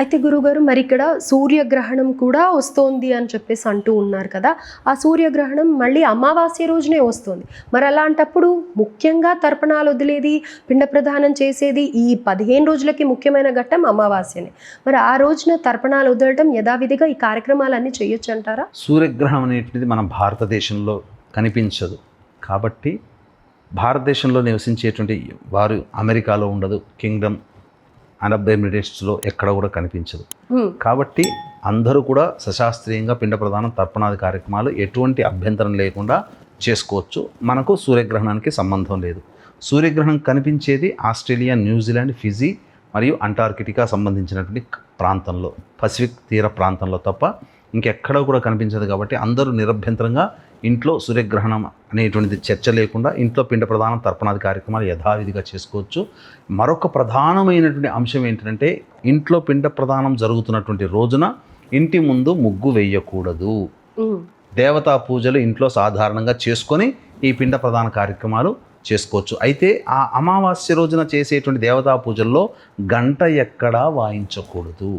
అయితే గురుగారు మరి ఇక్కడ సూర్యగ్రహణం కూడా వస్తోంది అని చెప్పేసి అంటూ ఉన్నారు కదా. ఆ సూర్యగ్రహణం మళ్ళీ అమావాస్య రోజునే వస్తుంది. మరి అలాంటప్పుడు ముఖ్యంగా తర్పణాలు వదిలేది పిండ ప్రదానం చేసేది ఈ పదిహేను రోజులకి ముఖ్యమైన ఘట్టం అమావాస్యనే. మరి ఆ రోజున తర్పణాలు వదలటం యథావిధిగా ఈ కార్యక్రమాలన్నీ చేయొచ్చు అంటారా? సూర్యగ్రహణం అనేటువంటిది మన భారతదేశంలో కనిపించదు. కాబట్టి భారతదేశంలో నివసించేటువంటి వారు అమెరికాలో ఉండదు కింగ్డమ్ అరబ్ ఎమిరేట్స్లో ఎక్కడ కూడా కనిపించదు. కాబట్టి అందరూ కూడా సశాస్త్రీయంగా పిండ ప్రదానం తర్పణాది కార్యక్రమాలు ఎటువంటి అభ్యంతరం లేకుండా చేసుకోవచ్చు. మనకు సూర్యగ్రహణానికి సంబంధం లేదు. సూర్యగ్రహణం కనిపించేది ఆస్ట్రేలియా న్యూజిలాండ్ ఫిజీ మరియు అంటార్కిటికా సంబంధించినటువంటి ప్రాంతంలో పసిఫిక్ తీర ప్రాంతంలో తప్ప ఇంకెక్కడ కూడా కనిపించదు కాబట్టి అందరూ నిరభ్యంతరంగా ఇంట్లో సూర్యగ్రహణం అనేటువంటిది చర్చ లేకుండా ఇంట్లో పిండ ప్రదానం తర్పణాది కార్యక్రమాలు యథావిధిగా చేసుకోవచ్చు. మరొక ప్రధానమైనటువంటి అంశం ఏంటంటే ఇంట్లో పిండ ప్రదానం జరుగుతున్నటువంటి రోజున ఇంటి ముందు ముగ్గు వేయకూడదు. దేవతా పూజలు ఇంట్లో సాధారణంగా చేసుకొని ఈ పిండ ప్రదాన కార్యక్రమాలు చేసుకోవచ్చు. అయితే ఆ అమావాస్య రోజున చేసేటువంటి దేవతా పూజల్లో గంట ఎక్కడా వాయించకూడదు.